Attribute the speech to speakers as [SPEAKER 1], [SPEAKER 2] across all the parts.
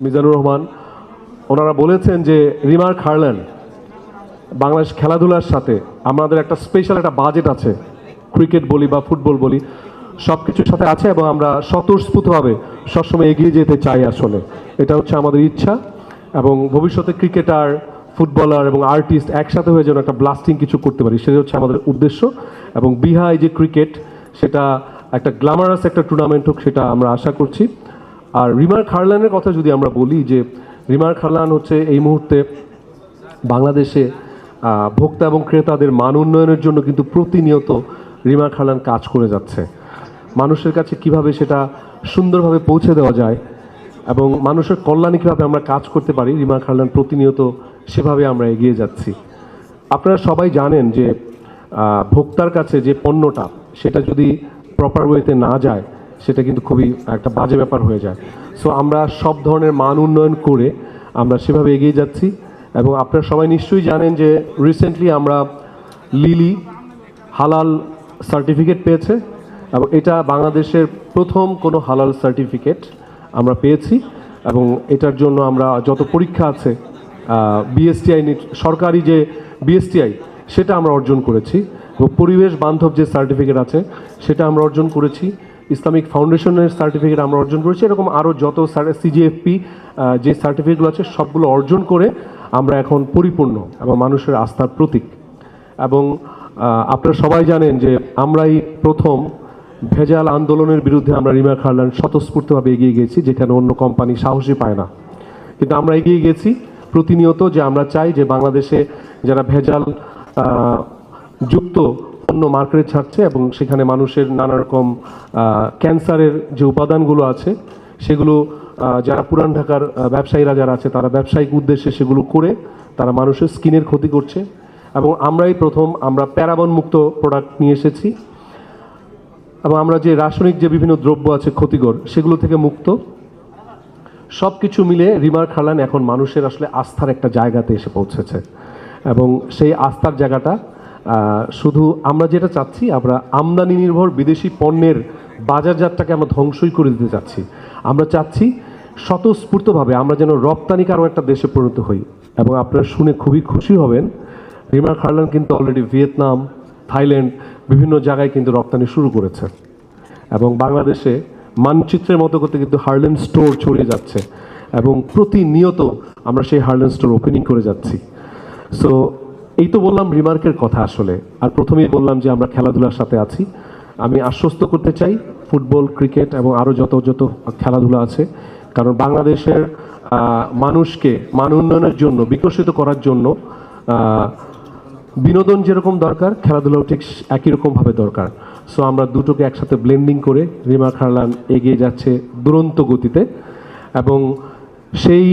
[SPEAKER 1] মিজানুর রহমান, ওনারা বলেছেন যে রিমার খারলেন, বাংলাদেশ খেলাধুলার সাথে, আমাদের একটা স্পেশাল একটা বাজেট আছে ক্রিকেট বলি বা ফুটবল বলি সব কিছুর সাথে আছে এবং আমরা স্বতঃস্ফূর্তভাবে সবসময় এগিয়ে যেতে চাই আসলে। এটা হচ্ছে আমাদের ইচ্ছা এবং ভবিষ্যতে ক্রিকেটার ফুটবলার এবং আর্টিস্ট একসাথে হয়ে যেন একটা ব্লাস্টিং কিছু করতে পারি সেটা হচ্ছে আমাদের উদ্দেশ্য। এবং বিহাই যে ক্রিকেট সেটা একটা গ্ল্যামারাস একটা টুর্নামেন্ট হোক, সেটা আমরা আশা করছি। আর রিমার খারলানের কথা যদি আমরা বলি যে রিমার খারলান হচ্ছে এই মুহূর্তে বাংলাদেশে ভোক্তা এবং ক্রেতাদের মান উন্নয়নের জন্য কিন্তু প্রতিনিয়ত রিমার খারলান কাজ করে যাচ্ছে। মানুষের কাছে কীভাবে সেটা সুন্দরভাবে পৌঁছে দেওয়া যায় এবং মানুষের কল্যাণে কীভাবে আমরা কাজ করতে পারি রিমা খারলান প্রতিনিয়ত সেভাবে আমরা এগিয়ে যাচ্ছি। আপনারা সবাই জানেন যে ভোক্তার কাছে যে পণ্যটা সেটা যদি প্রপার ওয়েতে না যায় সেটা কিন্তু খুবই একটা বাজে ব্যাপার হয়ে যায়। সো আমরা সব ধরনের মান উন্নয়ন করে আমরা সেভাবে এগিয়ে যাচ্ছি এবং আপনারা সবাই নিশ্চয়ই জানেন যে রিসেন্টলি আমরা লিলি হালাল সার্টিফিকেট পেয়েছে এবং এটা বাংলাদেশের প্রথম কোনো হালাল সার্টিফিকেট আমরা পেয়েছি এবং এটার জন্য আমরা যত পরীক্ষা আছে বিএসটিআই সরকারি যে বিএসটিআই সেটা আমরা অর্জন করেছি এবং পরিবেশ বান্ধব যে সার্টিফিকেট আছে, সেটা আমরা অর্জন করেছি। ইসলামিক ফাউন্ডেশনের সার্টিফিকেট আমরা অর্জন করেছি। এরকম আরও যত সিজিএফপি যে সার্টিফিকেটগুলো আছে, সবগুলো অর্জন করে আমরা এখন পরিপূর্ণ এবং মানুষের আস্থার প্রতীক। এবং আপনারা সবাই জানেন যে আমরাই প্রথম ভেজাল আন্দোলনের বিরুদ্ধে আমরা রিমা খারলান স্বতঃস্ফূর্তভাবে এগিয়ে গেছি, যেখানে অন্য কোম্পানি সাহসী পায় না। কিন্তু আমরা এগিয়ে গেছি প্রতিনিয়ত যে আমরা চাই যে বাংলাদেশে যারা ভেজাল যুক্ত অন্য মার্কেটে ছাড়ছে এবং সেখানে মানুষের নানা রকম ক্যান্সারের যে উপাদানগুলো আছে, সেগুলো যারা পুরান ঢাকার ব্যবসায়ীরা যারা আছে, তারা ব্যবসায়িক উদ্দেশ্যে সেগুলো করে তারা মানুষের স্কিনের ক্ষতি করছে। এবং আমরাই প্রথম, আমরা প্যারাবন মুক্ত প্রোডাক্ট নিয়ে এসেছি। এবং আমরা যে রাসায়নিক যে বিভিন্ন দ্রব্য আছে ক্ষতিকর, সেগুলো থেকে মুক্ত। সব কিছু মিলে রিমার খালান এখন মানুষের আসলে আস্থার একটা জায়গাতে এসে পৌঁছেছে। এবং সেই আস্থার জায়গাটা শুধু আমরা যেটা চাচ্ছি, আমরা আমদানি নির্ভর বিদেশি পণ্যের বাজারজাতটাকে আমরা ধ্বংসই করে দিতে চাচ্ছি। আমরা চাচ্ছি স্বতঃস্ফূর্তভাবে আমরা যেন রপ্তানি রপ্তানিকারও একটা দেশে পরিণত হই। এবং আপনারা শুনে খুবই খুশি হবেন। রিমার খারলান কিন্তু অলরেডি ভিয়েতনাম, থাইল্যান্ড বিভিন্ন জায়গায় কিন্তু রপ্তানি শুরু করেছে। এবং বাংলাদেশে মানচিত্রের মতো করতে কিন্তু হার্লেন স্টোর ছড়িয়ে যাচ্ছে। এবং প্রতিনিয়ত আমরা সেই হার্লেন স্টোর ওপেনিং করে যাচ্ছি। সো এই তো বললাম রিমার্কের কথা আসলে। আর প্রথমেই বললাম যে আমরা খেলাধুলার সাথে আছি। আমি আশ্বস্ত করতে চাই ফুটবল, ক্রিকেট এবং আরও যত যত খেলাধুলা আছে। কারণ বাংলাদেশের মানুষকে মান উন্নয়নের জন্য, বিকশিত করার জন্য বিনোদন যেরকম দরকার, খেলাধুলাও ঠিক একই রকমভাবে দরকার। সো আমরা দুটোকে একসাথে ব্লেন্ডিং করে রিমা খারলান এগিয়ে যাচ্ছে দুরন্ত গতিতে। এবং সেই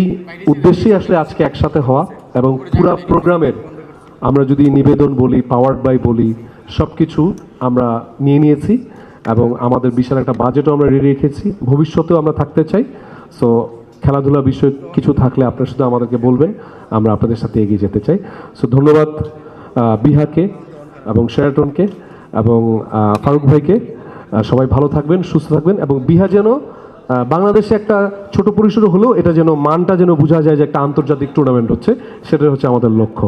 [SPEAKER 1] উদ্দেশ্যেই আসলে আজকে একসাথে হওয়া এবং পুরা প্রোগ্রামের আমরা যদি নিবেদন বলি পাওয়ার বাই বলি সব কিছু আমরা নিয়ে নিয়েছি এবং আমাদের বিশাল একটা বাজেটও আমরা রেডি রেখেছি। ভবিষ্যতেও আমরা থাকতে চাই। সো খেলাধুলা বিষয়ে কিছু থাকলে আপনারা শুধু আমাদেরকে বলবেন, আমরা আপনাদের সাথে এগিয়ে যেতে চাই। সো ধন্যবাদ বিহাকে এবং শেরাটনকে এবং ফারুক ভাইকে। সবাই ভালো থাকবেন, সুস্থ থাকবেন এবং বিহা যেন বাংলাদেশে একটা ছোট পরিসরে হলেও এটা যেন মানটা যেন বোঝা যায় যে একটা আন্তর্জাতিক টুর্নামেন্ট হচ্ছে সেটা হচ্ছে আমাদের লক্ষ্য।